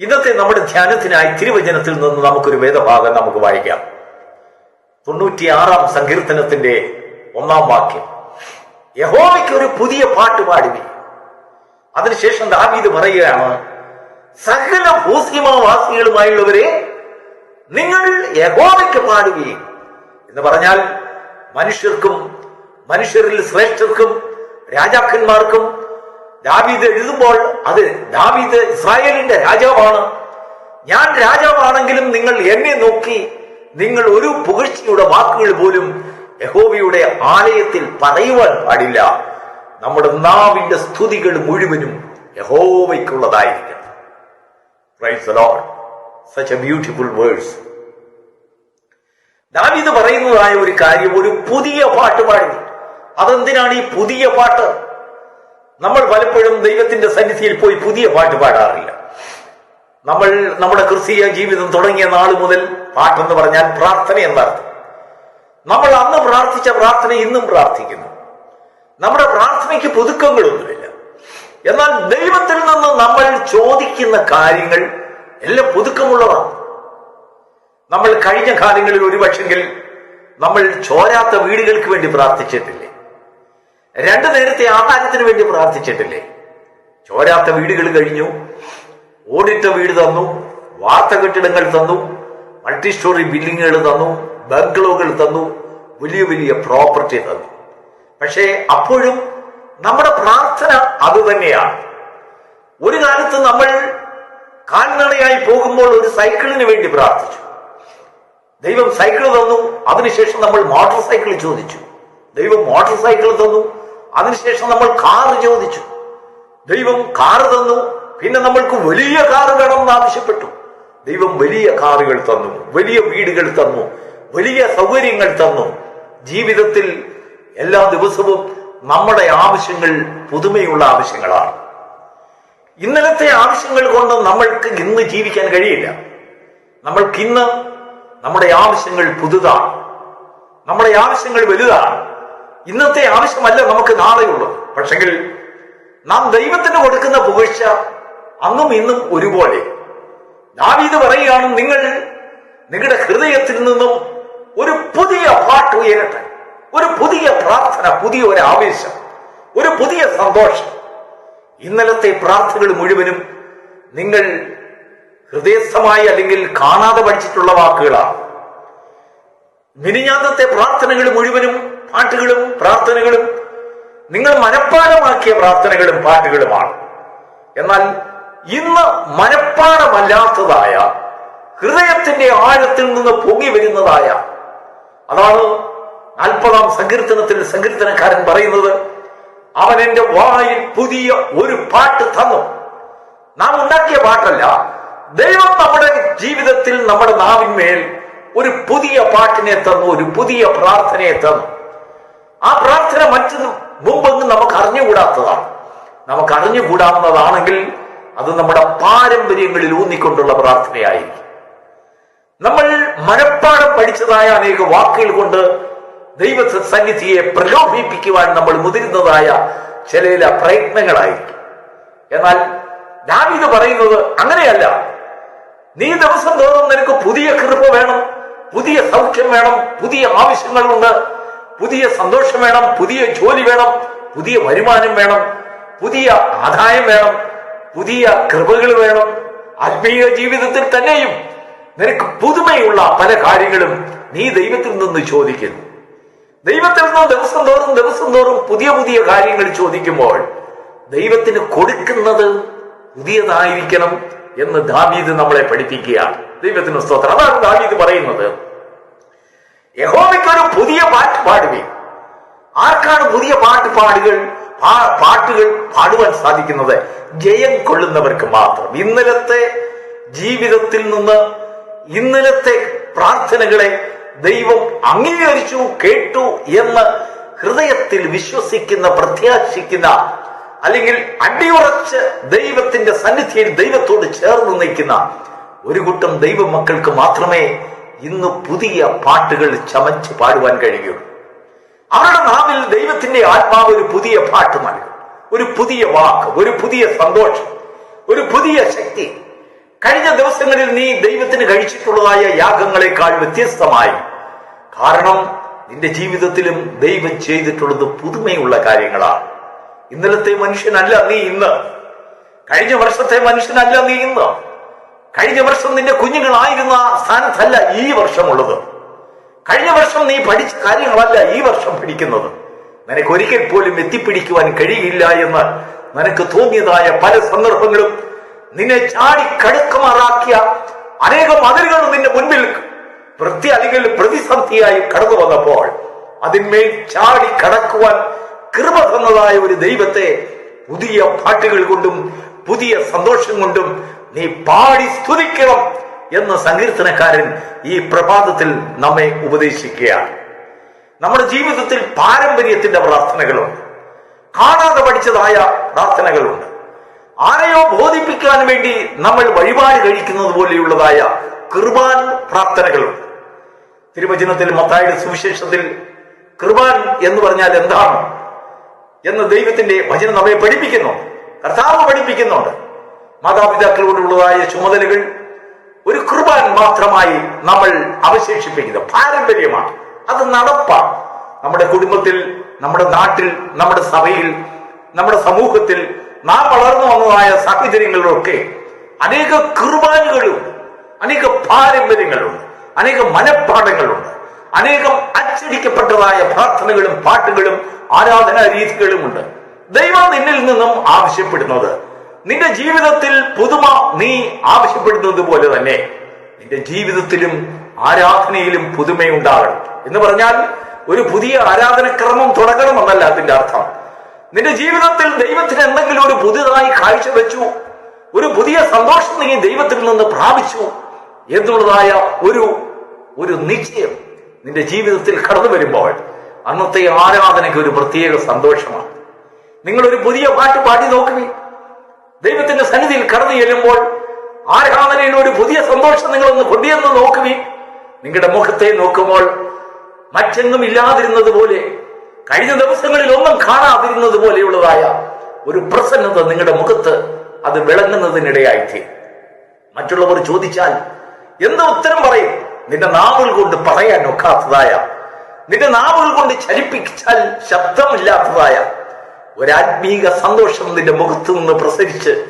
ഇന്നത്തെ നമ്മുടെ ധ്യാനത്തിനായി തിരുവചനത്തിൽ നിന്ന് നമുക്കൊരു വേദഭാഗം നമുക്ക് വായിക്കാം. തൊണ്ണൂറ്റിയാറാം സങ്കീർത്തനത്തിന്റെ ഒന്നാം വാക്യം. യഹോവയ്ക്ക് ഒരു പുതിയ പാട്ട് പാടുവി അതിനുശേഷം ദാവീദ് പറയുകയാണ് സകല ഭൂസീമാവാസികളുമായുള്ളവരെ നിങ്ങൾ യഹോവയ്ക്ക് പാടുവി എന്ന് പറഞ്ഞാൽ മനുഷ്യർക്കും മനുഷ്യരിൽ ശ്രേഷ്ഠർക്കും രാജാക്കന്മാർക്കും ദാവീദ് എഴുതുമ്പോൾ അത് ദാവീദ് ഇസ്രായേലിന്റെ രാജാവാണ്. ഞാൻ രാജാവാണെങ്കിലും നിങ്ങൾ എന്നെ നോക്കി നിങ്ങൾ ഒരു പുകഴ്ചയുടെ വാക്കുകൾ പോലും യഹോവയുടെ ആലയത്തിൽ പറയുവാൻ പാടില്ല. നമ്മുടെ നാവിന്റെ സ്തുതികൾ മുഴുവനും യഹോവയ്ക്കുള്ളതായിരിക്കണം. Such a beautiful verse. David പറയുന്നതായ ഒരു കാര്യം ഒരു പുതിയ പാട്ട് പാടി. അതെന്തിനാണ് ഈ പുതിയ പാട്ട്? നമ്മൾ പലപ്പോഴും ദൈവത്തിന്റെ സന്നിധിയിൽ പോയി പുതിയ പാട്ട് പാടാറില്ല. നമ്മൾ നമ്മുടെ ക്രിസ്തീയ ജീവിതം തുടങ്ങിയ നാൾ മുതൽ പാട്ടെന്ന് പറഞ്ഞാൽ പ്രാർത്ഥന എന്നർത്ഥം. നമ്മൾ അന്ന് പ്രാർത്ഥിച്ച പ്രാർത്ഥന ഇന്നും പ്രാർത്ഥിക്കുന്നു. നമ്മുടെ പ്രാർത്ഥനയ്ക്ക് പുതുക്കങ്ങളൊന്നുമില്ല. എന്നാൽ ദൈവത്തിൽ നിന്ന് നമ്മൾ ചോദിക്കുന്ന കാര്യങ്ങൾ എല്ലാം പുതുക്കമുള്ളതാണ്. നമ്മൾ കഴിഞ്ഞ കാലങ്ങളിൽ ഒരുപക്ഷെങ്കിൽ നമ്മൾ ചോരാത്ത വീടുകൾക്ക് വേണ്ടി പ്രാർത്ഥിച്ചിട്ടില്ലേ? രണ്ടു നേരത്തെ ആഹാരത്തിന് വേണ്ടി പ്രാർത്ഥിച്ചിട്ടില്ലേ? ചോരാത്ത വീടുകൾ കഴിഞ്ഞു. ഓടിട്ട വീട് തന്നു. വാർത്ത കെട്ടിടങ്ങൾ തന്നു. മൾട്ടി സ്റ്റോറി ബിൽഡിങ്ങുകൾ തന്നു. ബംഗ്ലോകൾ തന്നു. വലിയ വലിയ പ്രോപ്പർട്ടി തന്നു. പക്ഷേ അപ്പോഴും നമ്മുടെ പ്രാർത്ഥന അതുതന്നെയാണ് ഒരു കാലത്ത് നമ്മൾ കാൽനടയായി പോകുമ്പോൾ ഒരു സൈക്കിളിന് വേണ്ടി പ്രാർത്ഥിച്ചു. ദൈവം സൈക്കിൾ തന്നു. അതിനുശേഷം നമ്മൾ മോട്ടോർ സൈക്കിൾ ചോദിച്ചു. ദൈവം മോട്ടോർ സൈക്കിൾ തന്നു. അതിനുശേഷം നമ്മൾ കാറ് ചോദിച്ചു. ദൈവം കാറ് തന്നു. പിന്നെ നമ്മൾക്ക് വലിയ കാർ വേണമെന്ന് ആവശ്യപ്പെട്ടു. ദൈവം വലിയ കാറുകൾ തന്നു. വലിയ വീടുകൾ തന്നു. വലിയ സൗകര്യങ്ങൾ തന്നു. ജീവിതത്തിൽ എല്ലാ ദിവസവും നമ്മുടെ ആവശ്യങ്ങൾ പുതുമയുള്ള ആവശ്യങ്ങളാണ്. ഇന്നലത്തെ ആവശ്യങ്ങൾ കൊണ്ട് നമ്മൾക്ക് ഇന്ന് ജീവിക്കാൻ കഴിയില്ല. നമ്മൾക്ക് ഇന്ന് നമ്മുടെ ആവശ്യങ്ങൾ പുതുതാണ്. നമ്മുടെ ആവശ്യങ്ങൾ വലുതാണ്. ഇന്നത്തെ ആവശ്യമല്ല നമുക്ക് നാളെയുള്ളത്. പക്ഷെങ്കിൽ നാം ദൈവത്തിന് കൊടുക്കുന്ന പുകഴ്ച അന്നും ഇന്നും ഒരുപോലെ. ദാവീദ് പറയുകയാണ് നിങ്ങൾ നിങ്ങളുടെ ഹൃദയത്തിൽ നിന്നും ഒരു പുതിയ പാട്ട് ഉയരട്ടെ. ഒരു പുതിയ പ്രാർത്ഥന പുതിയ ഒരു ആവേശം ഒരു പുതിയ സന്തോഷം. ഇന്നലത്തെ പ്രാർത്ഥനകൾ മുഴുവനും നിങ്ങൾ ഹൃദയസ്ഥമായി അല്ലെങ്കിൽ കാണാതെ പഠിച്ചിട്ടുള്ള വാക്കുകളാണ്. മിനിഞ്ഞാന്നത്തെ പ്രാർത്ഥനകൾ മുഴുവനും പാട്ടുകളും പ്രാർത്ഥനകളും. നിങ്ങൾ മനഃപ്പാടമാക്കിയ പ്രാർത്ഥനകളും പാട്ടുകളുമാണ്. എന്നാൽ ഇന്ന് മനഃപ്പാടമല്ലാത്തതായ ഹൃദയത്തിന്റെ ആഴത്തിൽ നിന്ന് പൊങ്ങി വരുന്നതായ അതാണ് നാൽപ്പതാം സങ്കീർത്തനത്തിൽ സങ്കീർത്തനക്കാരൻ പറയുന്നത് അവൻ എന്റെ വായിൽ പുതിയ ഒരു പാട്ട് തന്നു. നാം ഉണ്ടാക്കിയ പാട്ടല്ല. ദൈവം നമ്മുടെ ജീവിതത്തിൽ നമ്മുടെ നാവിന്മേൽ ഒരു പുതിയ പാട്ടിനെ തന്നു ഒരു പുതിയ പ്രാർത്ഥനയെ തന്നു. ആ പ്രാർത്ഥന മറ്റു മുമ്പൊന്നും നമുക്ക് അറിഞ്ഞുകൂടാത്തതാണ്. നമുക്ക് അറിഞ്ഞുകൂടാവുന്നതാണെങ്കിൽ അത് നമ്മുടെ പാരമ്പര്യങ്ങളിൽ ഊന്നിക്കൊണ്ടുള്ള പ്രാർത്ഥനയായിരിക്കും. നമ്മൾ മനഃപ്പാടം പഠിച്ചതായ അനേക വാക്കുകൾ കൊണ്ട് ദൈവ സന്നിധിയെ പ്രലോഭിപ്പിക്കുവാൻ നമ്മൾ മുതിരുന്നതായ ചില പ്രയത്നങ്ങളായിരിക്കും. എന്നാൽ ദാവീദ് പറയുന്നത് അങ്ങനെയല്ല. നീ ദിവസം തോറും നിനക്ക് പുതിയ കൃപ വേണം പുതിയ സൗഖ്യം വേണം പുതിയ ആവശ്യങ്ങളുണ്ട്. പുതിയ സന്തോഷം വേണം പുതിയ ജോലി വേണം പുതിയ വരുമാനം വേണം പുതിയ ആദായം വേണം പുതിയ കൃപകൾ വേണം. ആത്മീയ ജീവിതത്തിൽ തന്നെയും നിനക്ക് പുതുമയുള്ള പല കാര്യങ്ങളും നീ ദൈവത്തിൽ നിന്ന് ചോദിക്കുന്നു. ദൈവത്തിൽ നിന്ന് ദിവസം തോറും ദിവസം തോറും പുതിയ പുതിയ കാര്യങ്ങൾ ചോദിക്കുമ്പോൾ ദൈവത്തിന് കൊടുക്കുന്നത് പുതിയതായിരിക്കണം എന്ന് ദാവീദ് നമ്മളെ പഠിപ്പിക്കുകയാണ്. ദൈവത്തിന് സ്തോത്രം. അതാണ് ദാവീദ് പറയുന്നത്. യഹോവയ്ക്ക് ഒരു പുതിയ പാട്ട് പാടുവേ. ആർക്കാണ് പുതിയ പാട്ട് പാടുകൾ പാട്ടുകൾ പാടുവാൻ സാധിക്കുന്നത്? ജയം കൊള്ളുന്നവർക്ക് മാത്രം. ഇന്നലത്തെ ജീവിതത്തിൽ നിന്ന് ഇന്നലത്തെ പ്രാർത്ഥനകളെ ദൈവം അംഗീകരിച്ചു കേട്ടു എന്ന് ഹൃദയത്തിൽ വിശ്വസിക്കുന്ന പ്രത്യാശിക്കുന്ന അല്ലെങ്കിൽ അടിയുറച്ച് ദൈവത്തിന്റെ സന്നിധിയിൽ ദൈവത്തോട് ചേർന്ന് നിൽക്കുന്ന ഒരു കൂട്ടം ദൈവമക്കൾക്ക് മാത്രമേ ഇന്ന് പുതിയ പാട്ടുകൾ ചമച്ച് പാടുവാൻ കഴിയുള്ളൂ അവരുടെ നാവിൽ ദൈവത്തിന്റെ ആത്മാവ് ഒരു പുതിയ പാട്ട് നൽകും. ഒരു പുതിയ വാക്ക് ഒരു പുതിയ സന്തോഷം ഒരു പുതിയ ശക്തി. കഴിഞ്ഞ ദിവസങ്ങളിൽ നീ ദൈവത്തിന് കഴിച്ചിട്ടുള്ളതായ യാഗങ്ങളെക്കാൾ വ്യത്യസ്തമായി. കാരണം നിന്റെ ജീവിതത്തിലും ദൈവം ചെയ്തിട്ടുള്ളത് പുതുമയുള്ള കാര്യങ്ങളാണ്. ഇന്നലത്തെ മനുഷ്യനല്ല നീ ഇന്ന്. കഴിഞ്ഞ വർഷത്തെ മനുഷ്യനല്ല നീ ഇന്ന്. കഴിഞ്ഞ വർഷം നിന്റെ കുഞ്ഞുങ്ങളായിരുന്ന സ്ഥാനത്തല്ല ഈ വർഷമുള്ളത്. കഴിഞ്ഞ വർഷം നീ പഠിച്ച കാര്യങ്ങളല്ല ഈ വർഷം പഠിക്കുന്നത്. നിനക്ക് ഒരിക്കൽ പോലും എത്തിപ്പിടിക്കുവാൻ കഴിയില്ല എന്ന് നിനക്ക് തോന്നിയതായ പല സന്ദർഭങ്ങളും നിന്നെ ചാടി കടുക്കമാറാക്കിയ അനേകം അതിരുകൾ നിന്റെ മുൻപിൽ വൃത്തി അല്ലെങ്കിൽ പ്രതിസന്ധിയായി കടന്നു വന്നപ്പോൾ അതിന്മേൽ ചാടി കടക്കുവാൻ കൃപ തന്നതായ ഒരു ദൈവത്തെ പുതിയ പാട്ടുകൾ കൊണ്ടും പുതിയ സന്തോഷം കൊണ്ടും നീ പാടി സ്തുതിക്കണം എന്ന് സങ്കീർത്തനക്കാരൻ ഈ പ്രഭാതത്തിൽ നമ്മെ ഉപദേശിക്കുകയാണ്. നമ്മുടെ ജീവിതത്തിൽ പാരമ്പര്യത്തിന്റെ പ്രാർത്ഥനകളുണ്ട് കാണാതെ പഠിച്ചതായ പ്രാർത്ഥനകളുണ്ട്. ആരെയോ ബോധിപ്പിക്കാൻ വേണ്ടി നമ്മൾ വഴിപാട് കഴിക്കുന്നത് പോലെയുള്ളതായ കൃപാൻ പ്രാർത്ഥനകളുണ്ട്. തിരുവചനത്തിൽ മത്തായുടെ സുവിശേഷത്തിൽ കൃപാൻ എന്ന് പറഞ്ഞാൽ എന്താണ്? എന്ന് ദൈവത്തിന്റെ വചനം നമ്മെ പഠിപ്പിക്കുന്നു കർത്താവ് പഠിപ്പിക്കുന്നുണ്ട്. മാതാപിതാക്കളോടുള്ളതായ ചുമതലകൾ ഒരു കുർബാൻ മാത്രമായി നമ്മൾ അവശേഷിപ്പിക്കുന്നത് പാരമ്പര്യമാണ്. അത് നടപ്പാണ്. നമ്മുടെ കുടുംബത്തിൽ നമ്മുടെ നാട്ടിൽ നമ്മുടെ സഭയിൽ നമ്മുടെ സമൂഹത്തിൽ നാം വളർന്നു വന്നതായ സാഹചര്യങ്ങളിലൊക്കെ അനേക കുർബാനുകളുണ്ട് അനേക പാരമ്പര്യങ്ങളുണ്ട് അനേക മനഃപ്പാഠങ്ങളുണ്ട്. അനേകം അച്ചടിക്കപ്പെട്ടതായ പ്രാർത്ഥനകളും പാട്ടുകളും ആരാധനാ രീതികളുമുണ്ട് ദൈവം നിന്നിൽ നിന്നും ആവശ്യപ്പെടുന്നത് നിന്റെ ജീവിതത്തിൽ പുതുമ നീ ആവശ്യപ്പെടുന്നത് പോലെ തന്നെ നിന്റെ ജീവിതത്തിലും ആരാധനയിലും പുതുമയുണ്ടാകണം. എന്ന് പറഞ്ഞാൽ ഒരു പുതിയ ആരാധനക്രമം തുടങ്ങണമെന്നല്ല അതിന്റെ അർത്ഥം. നിന്റെ ജീവിതത്തിൽ ദൈവത്തിന് എന്തെങ്കിലും ഒരു പുതിയതായി കാഴ്ചവെച്ചു ഒരു പുതിയ സന്തോഷം നീ ദൈവത്തിൽ നിന്ന് പ്രാപിച്ചു എന്നുള്ളതായ ഒരു ഒരു നിശ്ചയം നിന്റെ ജീവിതത്തിൽ കടന്നു വരുമ്പോൾ അന്നത്തെ ആരാധനയ്ക്ക് ഒരു പ്രത്യേക സന്തോഷമാണ്. നിങ്ങൾ ഒരു പുതിയ പാട്ട് പാടി നോക്കുകയും ദൈവത്തിന്റെ സന്നിധിയിൽ കടന്നു ചെല്ലുമ്പോൾ ആരാധനയിൽ ഒരു പുതിയ സന്തോഷം നിങ്ങളൊന്ന് കൊണ്ടുവന്ന് നോക്കുവി. നിങ്ങളുടെ മുഖത്തെ നോക്കുമ്പോൾ മറ്റെങ്ങും ഇല്ലാതിരുന്നത് പോലെ കഴിഞ്ഞ ദിവസങ്ങളിൽ ഒന്നും കാണാതിരുന്നത് പോലെയുള്ളതായ ഒരു പ്രസന്നത നിങ്ങളുടെ മുഖത്ത് അത് വിളങ്ങുന്നതിനിടയായിത്തീരും മറ്റുള്ളവർ ചോദിച്ചാൽ എന്ത് ഉത്തരം പറയും? നിന്റെ നാവുകൾ കൊണ്ട് പറയാൻ ഒക്കാത്തതായ നിന്റെ നാവുകൾ കൊണ്ട് ചലിപ്പിച്ചാൽ ശബ്ദമില്ലാത്തതായ ഒരാത്മീക സന്തോഷം നിന്റെ മുഖത്തു നിന്ന് പ്രസരിച്ച്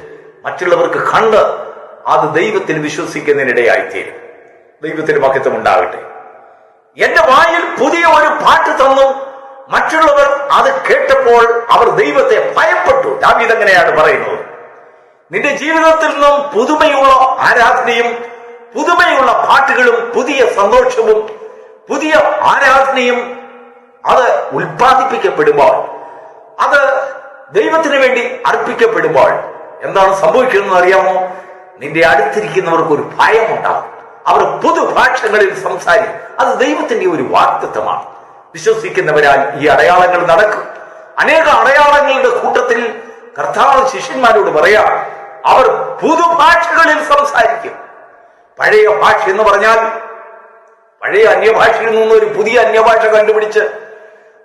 മറ്റുള്ളവർക്ക് കണ്ട് അത് ദൈവത്തിൽ വിശ്വസിക്കുന്നതിനിടയായിത്തീരും. ദൈവത്തിന് മഹത്വം ഉണ്ടാകട്ടെ. എന്റെ വായിൽ പുതിയ ഒരു പാട്ട് തന്നു. മറ്റുള്ളവർ അത് കേട്ടപ്പോൾ അവർ ദൈവത്തെ ഭയപ്പെട്ടു. ദാവീദ് അങ്ങനെയാണ് പറയുന്നത്? നിന്റെ ജീവിതത്തിൽ നിന്നും പുതുമയുള്ള ആരാധനയും പുതുമയുള്ള പാട്ടുകളും പുതിയ സന്തോഷവും പുതിയ ആരാധനയും അത് ഉൽപ്പാദിപ്പിക്കപ്പെടുമ്പോൾ അത് ദൈവത്തിന് വേണ്ടി അർപ്പിക്കപ്പെടുമ്പോൾ എന്താണ് സംഭവിക്കുന്നത് അറിയാമോ? നിന്റെ അടുത്തിരിക്കുന്നവർക്ക് ഒരു ഭയമുണ്ടാകും. അവർ പുതുഭാഷകളിൽ സംസാരിക്കും. അത് ദൈവത്തിന്റെ ഒരു വാക്തത്വമാണ് വിശ്വസിക്കുന്നവരാൽ ഈ അടയാളങ്ങൾ നടക്കും. അനേക അടയാളങ്ങളുടെ കൂട്ടത്തിൽ കർത്താവ് ശിഷ്യന്മാരോട് പറയാം അവർ പുതുഭാഷകളിൽ സംസാരിക്കും. പഴയ ഭാഷ എന്ന് പറഞ്ഞാൽ പഴയ അന്യഭാഷയിൽ നിന്ന് ഒരു പുതിയ അന്യഭാഷ കണ്ടുപിടിച്ച്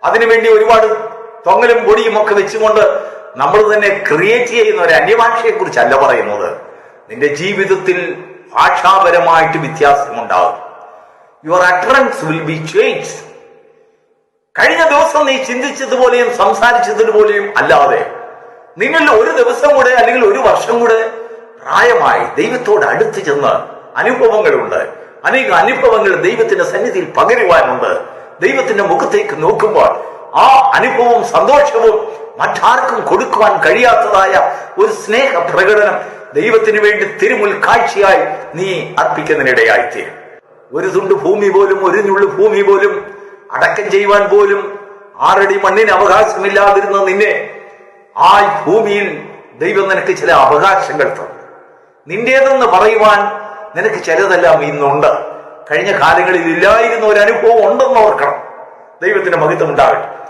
അതിനുവേണ്ടി ഒരുപാട് തൊങ്ങലും പൊടിയും ഒക്കെ വെച്ചുകൊണ്ട് നമ്മൾ തന്നെ ക്രിയേറ്റ് ചെയ്യുന്ന ഒരു അന്യഭാഷയെ കുറിച്ചല്ല പറയുന്നത്. നിന്റെ ജീവിതത്തിൽ ഭാഷാപരമായിട്ട് വ്യത്യാസമുണ്ടാകും. Your utterance will be change കഴിഞ്ഞ ദിവസം നീ ചിന്തിച്ചതുപോലെയും സംസാരിച്ചതുപോലെയും അല്ലാതെ നിങ്ങൾ ഒരു ദിവസം കൂടെ അല്ലെങ്കിൽ ഒരു വർഷം കൂടെ പ്രായമായി ദൈവത്തോട് അടുത്ത് ചെന്ന് അനുഭവങ്ങളുണ്ട്. അനേക അനുഭവങ്ങൾ ദൈവത്തിന്റെ സന്നിധിയിൽ പകരുവാനുണ്ട്. ദൈവത്തിന്റെ മുഖത്തേക്ക് നോക്കുമ്പോൾ ആ അനുഭവവും സന്തോഷവും മറ്റാർക്കും കൊടുക്കുവാൻ കഴിയാത്തതായ ഒരു സ്നേഹ പ്രകടനം ദൈവത്തിന് വേണ്ടി തിരുമുൽ കാഴ്ചയായി നീ അർപ്പിക്കുന്നതിനിടയായിത്തീരും. ഒരു തുണ്ട് ഭൂമി പോലും ഒരു ഞുള്ളു ഭൂമി പോലും അടക്കം ചെയ്യുവാൻ പോലും ആറടി മണ്ണിന് അവകാശമില്ലാതിരുന്ന നിന്നെ ആ ഭൂമിയിൽ ദൈവം നിനക്ക് ചില അവകാശങ്ങൾ തന്നു. നിന്റേതെന്ന് പറയുവാൻ നിനക്ക് ചിലതെല്ലാം ഇന്നുണ്ട്. കഴിഞ്ഞ കാലങ്ങളിൽ ഇല്ലായിരുന്ന ഒരു അനുഭവം ഉണ്ടെന്ന് ഓർക്കണം. ദൈവത്തിന്റെ മഹിത്വം ഉണ്ടാകട്ടെ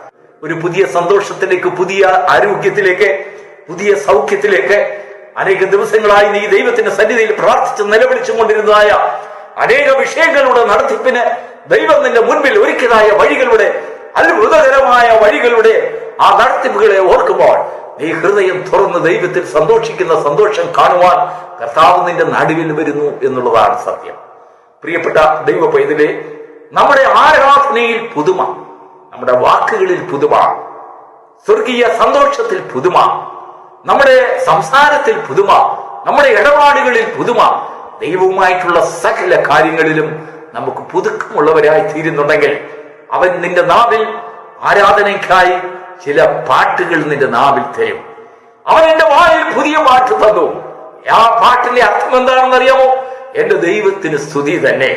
ഒരു പുതിയ സന്തോഷത്തിലേക്ക് പുതിയ ആരോഗ്യത്തിലേക്ക് പുതിയ സൗഖ്യത്തിലേക്ക് അനേക ദിവസങ്ങളായി നീ ദൈവത്തിന്റെ സന്നിധിയിൽ പ്രാർത്ഥിച്ച് നിലവിളിച്ചു കൊണ്ടിരുന്നതായ അനേക വിഷയങ്ങളുടെ നടത്തിപ്പിന് ദൈവം നിന്റെ മുൻപിൽ ഒരുക്കിയതായ വഴികളുടെ അത്ഭുതകരമായ വഴികളുടെ ആ നടത്തിപ്പുകളെ ഓർക്കുമ്പോൾ നീ ഹൃദയം തുറന്ന് ദൈവത്തിൽ സന്തോഷിക്കുന്ന സന്തോഷം കാണുവാൻ കർത്താവ് നിന്റെ നടുവിൽ വരുന്നു എന്നുള്ളതാണ് സത്യം. പ്രിയപ്പെട്ട ദൈവ പൈതലെ നമ്മുടെ ആരാധനയിൽ പുതുമ നമ്മുടെ വാക്കുകളിൽ പുതുമ സ്വർഗീയ സന്തോഷത്തിൽ പുതുമ നമ്മുടെ സംസാരത്തിൽ പുതുമ നമ്മുടെ ഇടപാടുകളിൽ പുതുമ ദൈവവുമായിട്ടുള്ള സകല കാര്യങ്ങളിലും നമുക്ക് പുതുക്കമുള്ളവരായി തീരുന്നുണ്ടെങ്കിൽ അവൻ നിന്റെ നാവിൽ ആരാധനയ്ക്കായി ചില പാട്ടുകൾ നിന്റെ നാവിൽ തരും. അവൻ എന്റെ വായിൽ പുതിയ പാട്ട് തന്നു. ആ പാട്ടിന്റെ അർത്ഥം എന്താണെന്ന് അറിയാമോ എന്റെ ദൈവത്തിന് സ്തുതി തന്നെ.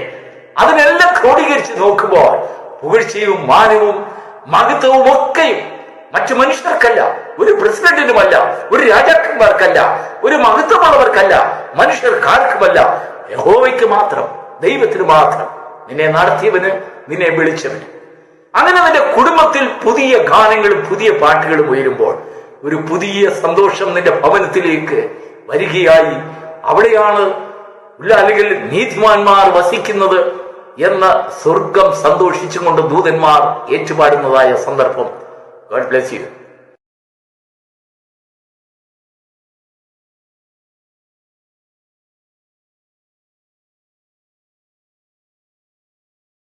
അതിനെല്ലാം ക്രോഡീകരിച്ച് നോക്കുമ്പോൾ പുകഴ്ചയും മാനവും മഹത്വവും ഒക്കെയും മറ്റു മനുഷ്യർക്കല്ല ഒരു പ്രസിഡന്റിനുമല്ല ഒരു രാജാക്കന്മാർക്കല്ല ഒരു മഹത്വമുള്ളവർക്കല്ല മനുഷ്യർക്കാർക്കുമല്ല. യഹോവയ്ക്ക് മാത്രം ദൈവത്തിന് മാത്രം നിന്നെ നടത്തിയവന് നിന്നെ വിളിച്ചവന്. അങ്ങനെ നിന്റെ കുടുംബത്തിൽ പുതിയ ഗാനങ്ങളും പുതിയ പാട്ടുകളും ഉയരുമ്പോൾ ഒരു പുതിയ സന്തോഷം നിന്റെ ഭവനത്തിലേക്ക് വരികയായി. അവിടെയാണ് അല്ലെങ്കിൽ നീതിമാന്മാർ വസിക്കുന്നത്. എന്ന സ്വർഗം സന്തോഷിച്ചുകൊണ്ട് ദൂതന്മാർ ഏറ്റുപാടുന്നതായ സന്ദർഭം. God bless you